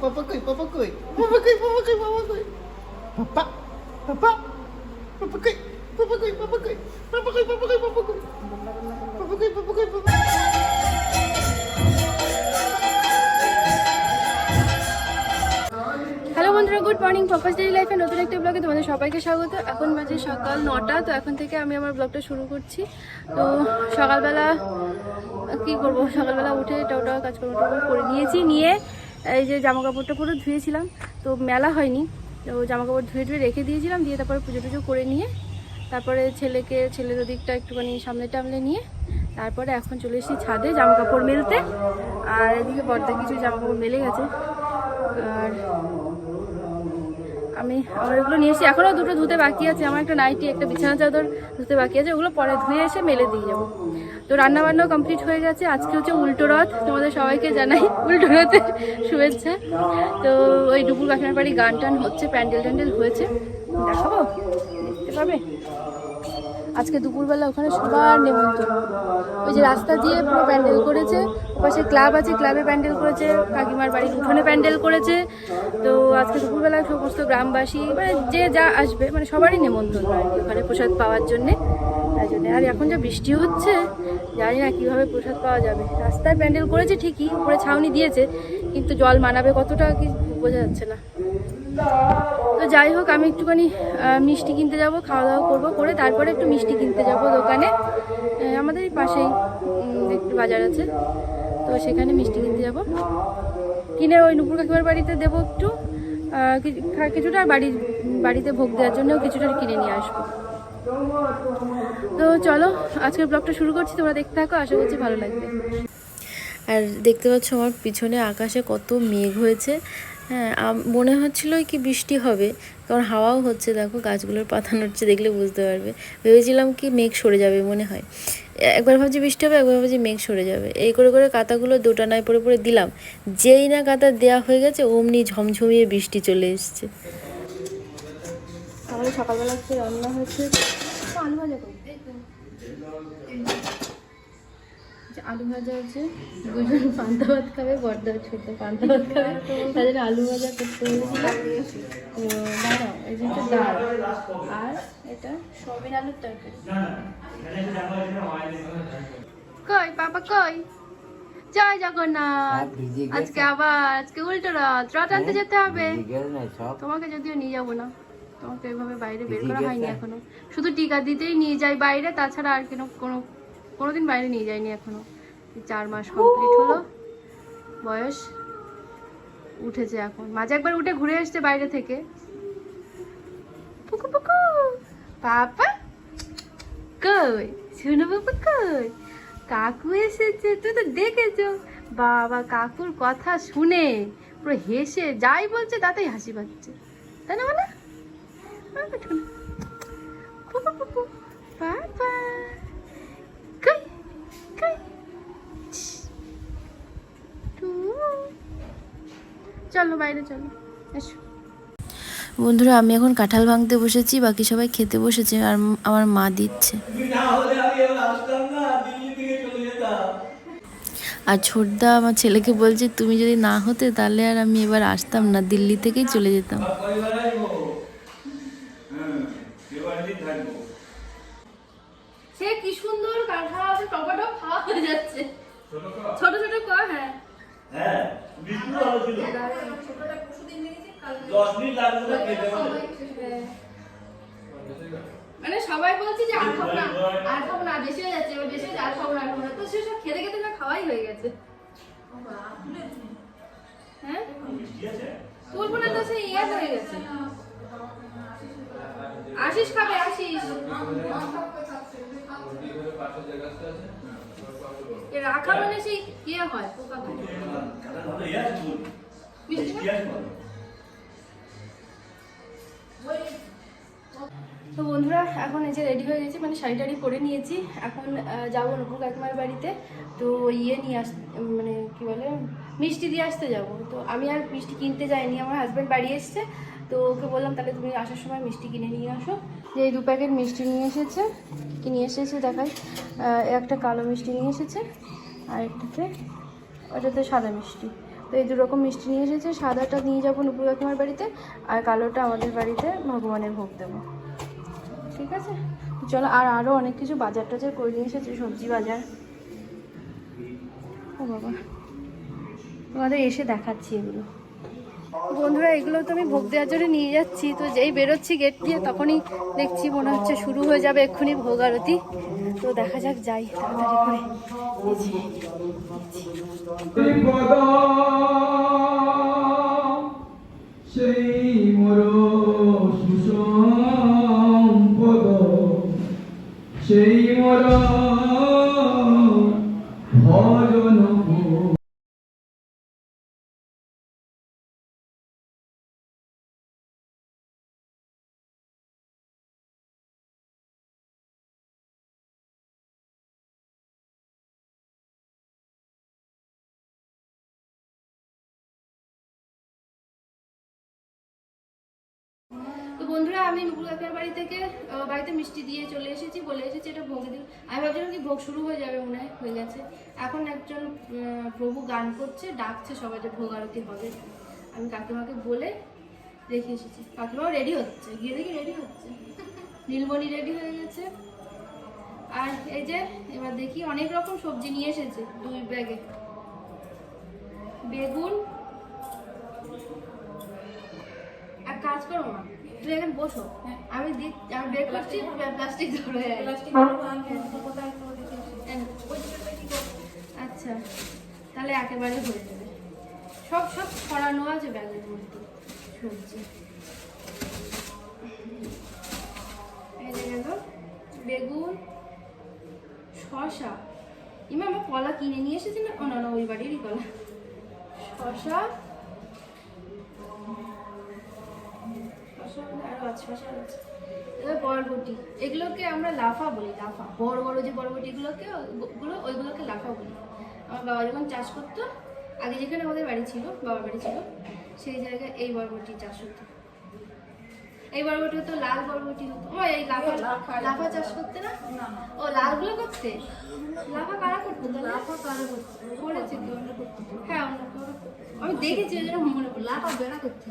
Papa koi, papa koi. Papa koi, papa koi, papa koi. Papa, papa. Papa koi, papa koi, papa koi. Papa koi, papa koi, papa koi. Papa koi, papa koi, papa hello বন্ধুরা good morning papa's daily লাইফে নতুন একটা ব্লগে তোমাদের সবাইকে স্বাগত এখন বাজে সকাল নটা তো এখন থেকে আমি আমার ব্লগটা শুরু করছি তো সকালবেলা কি করব সকালবেলা উঠে টাউটা কাজকর্ম করে নিয়েছি নিয়ে এই যে জামা কাপড়টা পুরো ধুয়েছিলাম, তো মেলা হয়নি। তো জামা কাপড় ধুয়ে ধুয়ে রেখে দিয়েছিলাম, দিয়ে তারপরে পুজো টুজো করে নিয়ে, তারপরে ছেলেকে, ছেলের ওদিকটা একটুখানি সামনে টামলে নিয়ে, তারপরে এখন চলে এসেছি ছাদে জামা কাপড় মেলতে। আর এদিকে বর্দা কিছু জামা কাপড় মেলে গেছে। আর আমি আমার ওগুলো নিয়ে এসেছি। এখনও দুটো ধুতে বাকি আছে। আমার একটা নাইটি, একটা বিছানা চাদর ধুতে বাকি আছে। ওগুলো পরে ধুয়ে এসে মেলে দিয়ে যাব। তো রান্না বান্নাও কমপ্লিট হয়ে গেছে। আজকে হচ্ছে উল্টো রথ। তোমাদের সবাইকে জানাই উল্টো রথের শুভেচ্ছা। তো ওই ডুবুর কাকিমার বাড়ি গান টান হচ্ছে, প্যান্ডেল ট্যান্ডেল হয়েছে। দেখাবো? দেখতে পাবে? আজকে দুপুরবেলা ওখানে সবার নেমন্তন্ন। ওই যে রাস্তা দিয়ে পুরো প্যান্ডেল করেছে, ওপাশে ক্লাব আছে, ক্লাবে প্যান্ডেল করেছে, কাকিমার বাড়ির উঠোনে প্যান্ডেল করেছে। তো আজকে দুপুরবেলা সমস্ত গ্রামবাসী মানে যে যা আসবে মানে সবারই নেমন্তন্ন আর কি, ওখানে প্রসাদ পাওয়ার জন্যে। তাই জন্য। আর এখন যা বৃষ্টি হচ্ছে, জানি না কীভাবে প্রসাদ পাওয়া যাবে। রাস্তায় প্যান্ডেল করেছে ঠিকই, উপরে ছাউনি দিয়েছে, কিন্তু জল মানাবে কতটা কি বোঝা যাচ্ছে না। তো যাই হোক, আমি একটুখানি মিষ্টি কিনতে যাব খাওয়া দাওয়া করব, করে তারপরে একটু মিষ্টি কিনতে যাব দোকানে। আমাদের পাশেই একটু বাজার আছে, তো সেখানে মিষ্টি কিনতে যাব। কিনে ওই নুপুর কাকিমার বাড়িতে দেবো একটু কিছুটা, আর বাড়ির, বাড়িতে ভোগ দেওয়ার জন্যও কিছুটা কিনে নিয়ে আসব। তো চলো, আজকের ব্লগটা শুরু করছি, তোমরা দেখতে থাকো, আশা করছি ভালো লাগবে। আর দেখতে পাচ্ছ আমার পিছনে আকাশে কত মেঘ হয়েছে হ্যাঁ মনে হচ্ছিল কি বৃষ্টি হবে। কারণ হাওয়াও হচ্ছে দেখো গাছগুলোর পাতা নড়ছে দেখলে বুঝতে পারবে। ভেবেছিলাম কি মেঘ সরে যাবে মনে হয়। একবার ভাবছি বৃষ্টি হবে একবার ভাবছি মেঘ সরে যাবে। এই করে করে কাতাগুলো দোটানায় পরে পরে দিলাম। যেই না কাতা দেয়া হয়ে গেছে অমনি ঝমঝমিয়ে বৃষ্টি চলে এসছে। আমাদের সকালবেলা রান্না আচ্ছা, আলু ভাজা হচ্ছে দুজন পান্তা ভাত খাবে বড়দা ছোট পান্তা ভাত খাবে। জন্য আলু ভাজা করতে হয়েছিল তো দাঁড়াও এই যে ডাল আর এটা আলুর তরকারি। কই পাপা কই? জয় জগন্নাথ। আজকে আবার আজকে উল্টো রথ। রথ আনতে যেতে হবে। তোমাকে যদিও নিয়ে যাব না তোমাকে এভাবে বাইরে বের করা হয়নি এখনও। শুধু টিকা দিতেই নিয়ে যাই বাইরে তাছাড়া আর কোনো কোনো কোনোদিন বাইরে নিয়ে যাইনি এখনও। চার মাস কমপ্লিট হলো। বয়স উঠেছে এখন। মাঝে একবার উঠে ঘুরে এসছে বাইরে থেকে। পুকু পুকু। পাপা। কই? শুনো বাবা, কই? কাকু এসেছে, তুই তো দেখেছ। বাবা, কাকুর কথা শুনে পুরো হেসে যাই বলছে, তাতেই হাসি পাচ্ছে। তাই না বলে শোনো। পুপু। চলো, বাইরে চলো। এসো। বন্ধুরা, আমি এখন কাঁঠাল ভাঙতে বসেছি, বাকি সবাই খেতে বসেছে, আর আমার মা দিচ্ছে। আর ছোটদা আমার ছেলেকে বলছে, তুমি যদি না হতে, তাহলে আর আমি এবার আসতাম না, দিল্লি থেকেই চলে যেতাম। মানে সবাই বলছে যে আর খাব না আর খাব না বেশি হয়ে যাচ্ছে এবার বেশি হয়ে আর খাব না আর খাব না তো সেসব খেতে খেতে না খাওয়াই হয়ে গেছে হ্যাঁ তুলবো না তো সেই ইয়ে হয়ে গেছে আশিস খাবে আশিস রাখা মানে সেই ইয়ে হয় পোকা ইয়ে। মিষ্টি ইয়ে। তো বন্ধুরা, এখন এই যে রেডি হয়ে গেছি মানে শাড়ি টাড়ি পরে নিয়েছি। এখন যাব নুপুর কাকিমার বাড়িতে। তো ইয়ে নিয়ে আস মানে কি বলে, মিষ্টি দিয়ে আসতে যাব। তো আমি আর মিষ্টি কিনতে যাইনি, আমার হাজব্যান্ড বাড়ি এসছে। তো ওকে বললাম, তাহলে তুমি আসার সময় মিষ্টি কিনে নিয়ে আসো। যে এই দু প্যাকেট মিষ্টি নিয়ে এসেছে, কি নিয়ে এসেছে দেখাই। একটা কালো মিষ্টি নিয়ে এসেছে, আর একটাতে, ওটাতে সাদা মিষ্টি। তো এই দুরকম মিষ্টি নিয়ে এসেছে, সাদাটা নিয়ে যাব নুপুর কাকিমার বাড়িতে, আর কালোটা আমাদের বাড়িতে ভগবানের ভোগ দেবো। ঠিক আছে? চলো, আর আরও অনেক কিছু বাজার টাজার করে নিয়ে এসেছে, সবজি বাজার। ও বাবা। তোমাদের এসে দেখাচ্ছি এগুলো। বন্ধুরা, এগুলো তো আমি ভোগ দেওয়ার জন্য নিয়ে যাচ্ছি। তো যেই বেরোচ্ছি গেট দিয়ে, তখনই দেখছি মনে হচ্ছে শুরু হয়ে যাবে এক্ষুনি ভোগ আরতি। তো দেখা যাক, যাই তাড়াতাড়ি করে। তো বন্ধুরা, আমি নুপুর কাকার বাড়ি থেকে বাড়িতে মিষ্টি দিয়ে চলে এসেছি বলে এসেছি, এটা ভোগে দিন আমি ভাবছিলাম কি ভোগ শুরু হয়ে যাবে মনে হয়, হয়ে গেছে। এখন একজন প্রভু গান করছে, ডাকছে সবাই যে ভোগ আরতি হবে। আমি কাকিমাকে বলে রেখে এসেছি। কাকিমাও রেডি হচ্ছে, গিয়ে দেখি রেডি হচ্ছে। নীলমণি রেডি হয়ে গেছে। আর এই যে, এবার দেখি অনেক রকম সবজি নিয়ে এসেছে দুই ব্যাগে। বেগুন। এক কাজ করো মা তুই এখানে বসো। আমি আমি বের করছি প্লাস্টিক ধরে আচ্ছা তাহলে একেবারে হয়ে যাবে। সব সব ছড়ানো আছে ব্যাগের মধ্যে সবজি। এই গেল বেগুন শশা ইমা আমার কলা কিনে নিয়ে এসেছি না? ও না না ওই বাড়িরই কলা। শশা এবার বরবটি এগুলোকে আমরা লাফা বলি লাফা। বড় বড় যে বরবটিগুলোকে ওগুলো ওইগুলোকে লাফা বলি। আমার বাবা যখন চাষ করতো আগে যেখানে আমাদের বাড়ি ছিল বাবার বাড়ি ছিল সেই জায়গায় এই বরবটি চাষ হতো। এই বরবটি হতো লাল বরবটি হতো। ও এই লাফা লাফা চাষ করতে না? ও লালগুলো করতে? লাফা কারা করতো লাফা কারা করতো? করেছে তো হ্যাঁ আমি দেখেছি ওই জন্য মনে পড়ল। লাফা বেড়া করতে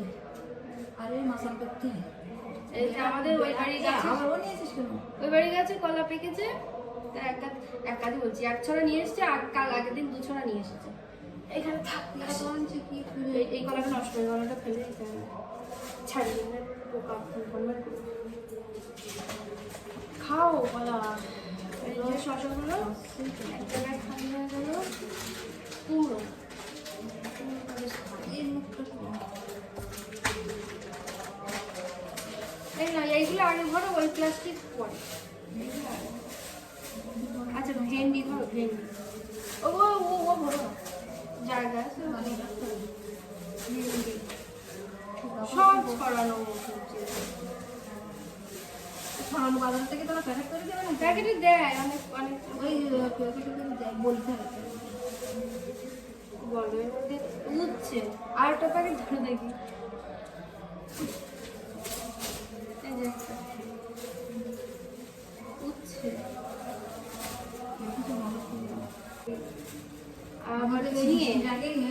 আর মাসাল করতে। এই যে আমাদের ওই বাড়ি গাছে আবার ও নিয়েছিস কেন? ওই বাড়ি গাছে কলা পেকেছে। তা এক এক কাজে বলছি এক ছড়া নিয়ে এসেছে আর কাল আগের দিন দু ছড়া নিয়ে এসেছে। এখানে থাকতে এত আনছে কি এই কলাটা নষ্ট হয়ে কলাটা ফেলে দিতে হবে। ছাড়িয়ে দিলে পোকা খাও কলা। এই যে শশাগুলো এক জায়গায় খালি হয়ে গেল। পুরো। এই এই না এইগুলো আগে ধরো ওই প্লাস্টিক পরে। আচ্ছা ভেন্ডি ধরো ভেন্ডি। ও ও ও ও ধরো। জায়গা আছে ভেন্ডি। সব ছড়ানো ছড়ানো বাজার থেকে তোরা প্যাকেট করে দেবে না প্যাকেটে দেয় অনেক অনেক। ওই প্যাকেটে করে দেয় বলতে হবে বলো এর মধ্যে উঠছে আর একটা প্যাকেট ধরে দেখি। এই যে একটা উঠছে আবার ঝিঙে আগে ইয়ে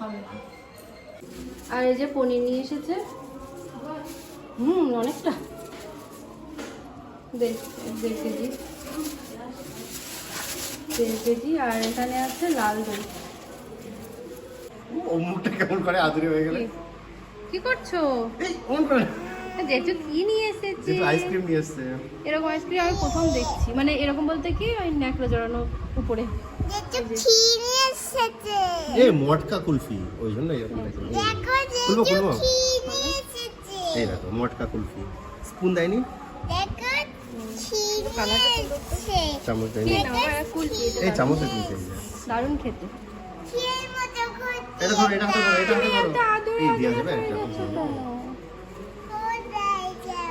না আর এই যে পনির নিয়ে এসেছে। হুম অনেকটা। দেড় দেড় কেজি। দেড় কেজি আর এখানে আছে লাল দই। ও মুখটা কেমন করে আদুরে হয়ে গেলে? কি- কি করছ? এই অন করে। জেঠু কি নিয়ে এসেছে? যেহেতু আইসক্রিম নিয়ে এসছে। এরকম আইসক্রিম আমি প্রথম দেখছি। মানে এরকম বলতে কি ওই ন্যাকড়া জড়ানো উপরে। এ মটকা কুলফি ওই জন্য এরকম দেখো খুলবো খুলবো? এই দেখো মটকা কুলফি। স্পুন দেয়নি? চামচ দেয়নি? এই চামচে তুলতে দারুণ খেতে। এটা ধরো এটা হাতে ধরো। এটা হাতে ধরো এই দিয়া যাবে একটা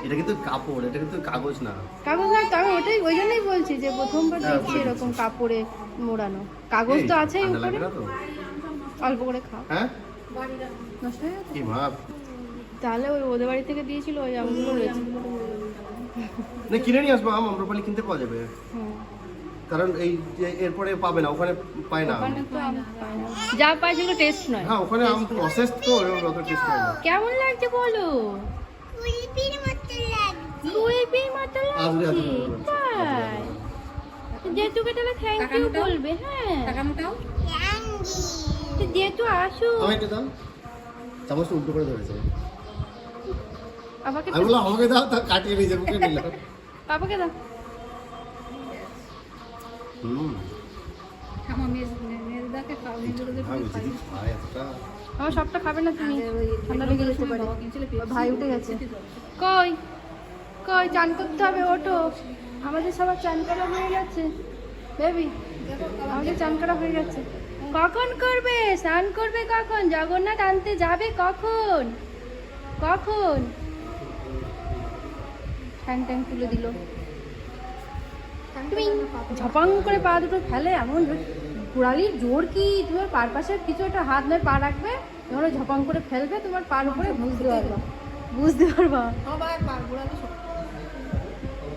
এটা কিন্তু কাপড় এটা কিন্তু কাগজ না। কাগজ না আমি ওটাই ওই জন্যই বলছি যে প্রথমবার হ্যাঁ, দেখছি এরকম কাপড়ে মোড়ানো। কাগজ তো এই, আছেই উপরে। তো? অল্প করে খাও। হ্যাঁ? নষ্ট হয়ে গেছে? কি ভাব? তাহলে ওই ওদের বাড়ি থেকে দিয়েছিল ওই আমগুলো রয়েছে। না কিনে নিয়ে আসব আম আম্রপালি কিনতে পাওয়া যাবে। কারণ এই যে এরপরে পাবে না ওখানে পায় না আম। ওখানে তো আম পায় না। যা পাই সেগুলো টেস্ট নয়। হ্যাঁ ওখানে আম প্রসেস তো অত টেস্ট হয় না। কেমন লাগছে বলো? কুলপির দুই বি মাত্র লাগছে। তাই। জেতুকে তাহলে থ্যাংক ইউ বলবে হ্যাঁ। টাকাটাও জেতু আসু। আমাকে দাও। চামচটা উল্টো করে ধরেছে। আমাকে আমি বললাম আমাকে দাও তা কাটিয়ে নিয়ে যাব কে নিলাম? বাবাকে দাও। আমার সবটা খাবে না তুমি? ভাই উঠে গেছে। কই? কই চান করতে হবে ওঠো। আমাদের সবার চান করা হয়ে গেছে। বেবি, আমাদের চান করা হয়ে গেছে। কখন করবে? স্নান করবে কখন? জগন্নাথ আনতে যাবে কখন? কখন? ঠ্যাং ট্যাং তুলে দিল। তুমি ঝপাং করে পা দুটো ফেলে, এমন কুড়ালির জোর কি? তোমার পার পাশে কিছু একটা হাত নয়, পা রাখবে। ও ঝপাং করে ফেলবে, তোমার পার উপরে বুঝতে পারবা বুঝতে পারবা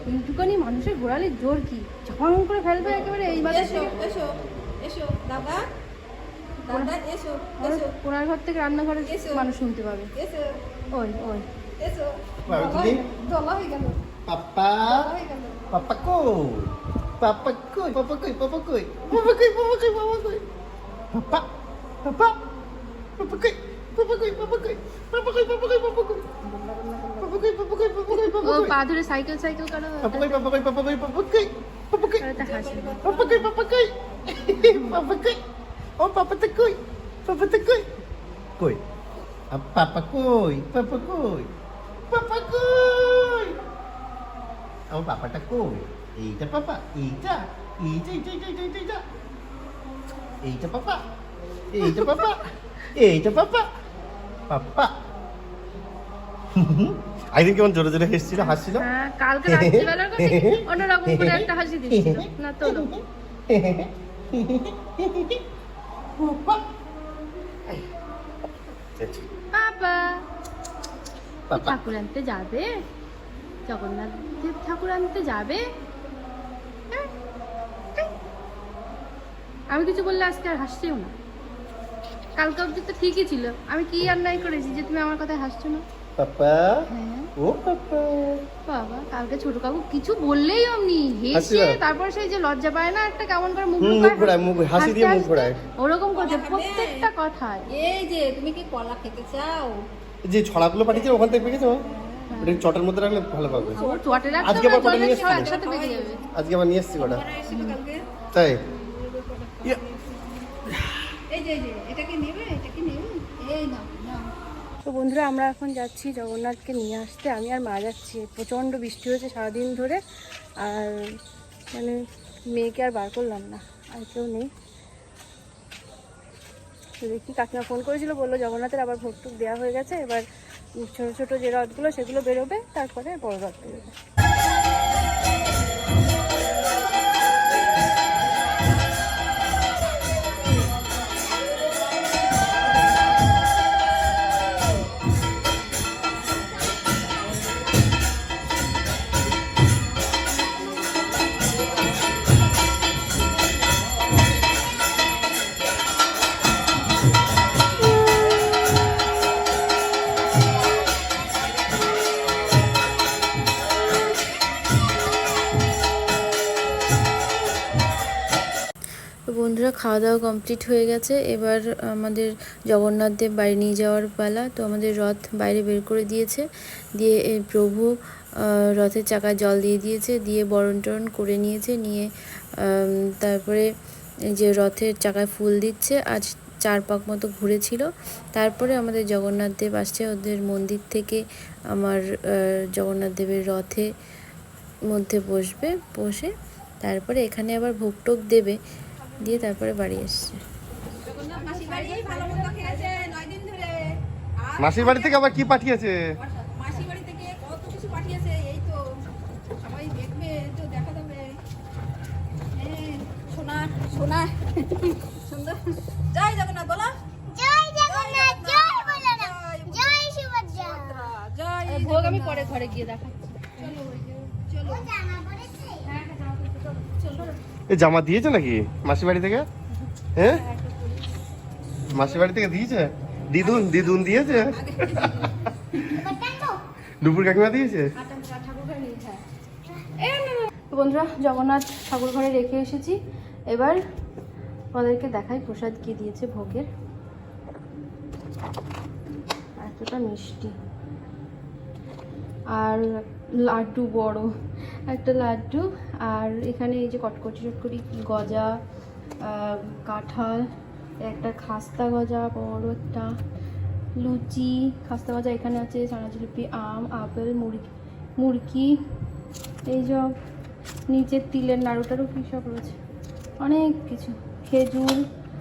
এইটুকানি মানুষের গোড়ালির জোর কি ঝপাং করে ফেলবে একেবারে এই মাথা এসো এসো এসো দাদা দাদা এসো আমাদের কোনার ঘর থেকে রান্নাঘরে মানুষ শুনতে পাবে এসো ওই ওই এসো বাবা তুমি দলা হয়ে গেল পাপা হয়ে গেল পাপা কই পাপা কই পাপা কই পাপা কই পাপা কই পাপা কই পাপা কই পাপা পাপা পাপা কই পাপা কই পাপা কই পাপা কই পাপা কই পাপা কই papagoy, papagoy, papagoy, papagoy. ও পা ধরে সাইকেল সাইকেল করো papagoy, papagoy, papagoy, papagoy. Papagoy. Papagoy, papagoy. Papagoy. ও papa takoy. Papa takoy. Koy. Papa koy, papa koy. Papa koy. ও papa takoy. এইটা papa, এইটা. এইটা, এইটা, এইটা, এইটা, এইটা. এইটা papa. এইটা papa. এইটা papa. Papa. Mm-hmm. আইদিন কেমন জোরে জোরে হেসছিল হাসছিল। হ্যাঁ কালকে রাত্রিবেলার কথা অন্যরকম করে একটা হাসি দিচ্ছিল। না তো বাবা ঠাকুর আনতে যাবে? জগন্নাথ দেব ঠাকুর আনতে যাবে? হ্যাঁ? হ্যাঁ। আমি কিছু বললে আজকে আর হাসছেও না। কালকে অবধি তো ঠিকই ছিল। আমি কি অন্যায় করেছি যে তুমি আমার কথায় হাসছো না? পাপা। হ্যাঁ। ও পাপা। বাবা কালকে ছোট কাকু কিছু বললেই অমনি। হেসে তারপর সেই যে লজ্জা পায় না একটা কেমন করে মুখ মুখ ঘোরায়, মুখ- হাসি দিয়ে মুখ ঘোরায়। ওরকম করছে প্রত্যেকটা কথায়। এই যে তুমি কি কলা খেতে চাও? যে ছড়াগুলো পাঠিয়েছে ওখান থেকে পেয়েছ? ওটা চটের মধ্যে রাখলে ভালো পাবে। আজকে আবার কটা নিয়ে যাবে। আজকে আবার নিয়ে এসছি কটা তাই? এই যে এটা কি নেবে? এটা কি নেবে? এই না তো বন্ধুরা, আমরা এখন যাচ্ছি জগন্নাথকে নিয়ে আসতে। আমি আর মা যাচ্ছি। প্রচণ্ড বৃষ্টি হয়েছে সারাদিন ধরে। আর মানে মেয়েকে আর বার করলাম না, আর কেউ নেই। দেখি কাকিমা ফোন করেছিল, বলল জগন্নাথের আবার ভোগ টুক দেওয়া হয়ে গেছে। এবার ছোটো ছোটো যে রথগুলো, সেগুলো বেরোবে, তারপরে বড় রথ বেরোবে। বন্ধুরা খাওয়া দাওয়া কমপ্লিট হয়ে গেছে। এবার আমাদের জগন্নাথ দেব বাড়ি নিয়ে যাওয়ার পালা। তো আমাদের রথ বাইরে বের করে দিয়েছে। দিয়ে প্রভু রথের চাকায় জল দিয়ে দিয়েছে। দিয়ে বরণ টরণ করে নিয়েছে। নিয়ে তারপরে যে রথের চাকায় ফুল দিচ্ছে। আজ চার পাক মতো ঘুরেছিল। তারপরে আমাদের জগন্নাথ দেব আসছে ওদের মন্দির থেকে। আমার জগন্নাথ দেবের রথে মধ্যে বসবে, বসে। তারপরে এখানে আবার ভোগ টোক দেবে। দিয়ে তারপরে বাড়ি এসছে। মাসির বাড়ি ভালো মন্দ খেয়েছে নয় দিন ধরে আর মাসির বাড়ি থেকে আবার কি পাঠিয়েছে? মাসির বাড়ি থেকে কত কিছু পাঠিয়েছে এই তো সবাই দেখবে তো দেখা যাবে হ্যাঁ, সোনা সোনা সুন্দর জয় জগন্নাথ বলো জয় জগন্নাথ জয় বলরাম জয় সুভদ্রা জয় ভোগ আমি পরে ঘরে গিয়ে দেখাচ্ছি। চলো পড়েছে এ জামা দিয়েছে নাকি? মাসির বাড়ি থেকে? হ্যাঁ? মাসির বাড়ি থেকে দিয়েছে? দিদুন দিদুন দিয়েছে? দুপুর কাকিমা দিয়েছে? বন্ধুরা, জগন্নাথ ঠাকুর ঘরে রেখে এসেছি। এবার ওদেরকে দেখাই প্রসাদ কি দিয়েছে ভোগের। এতটা মিষ্টি। আর লাড্ডু বড়। একটা লাড্ডু আর এখানে এই যে কটকটি চটকটি গজা কাঁঠাল, একটা খাস্তা গজা বড় একটা লুচি, খাস্তা গজা, এখানে আছে চানা জিলিপি, আম, আপেল, মুরগি মুরগি, এই সব নিচের তিলের নাড়ু টাড়ু কী সব রয়েছে? অনেক কিছু। খেজুর,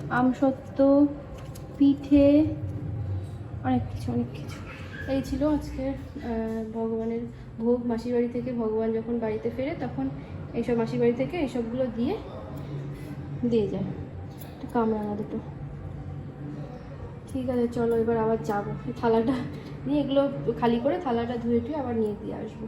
আমসত্ত্ব, পিঠে, অনেক কিছু অনেক কিছু। এই ছিল আজকের ভগবানের ভোগ মাসির বাড়ি থেকে ভগবান যখন বাড়িতে ফেরে, তখন এইসব মাসির বাড়ি থেকে এইসবগুলো দিয়ে দিয়ে যায়। কামরাঙা দুটো। ঠিক আছে, চলো এবার আবার যাব। থালাটা নিয়ে এগুলো খালি করে থালাটা ধুয়ে টুয়ে আবার নিয়ে দিয়ে আসব।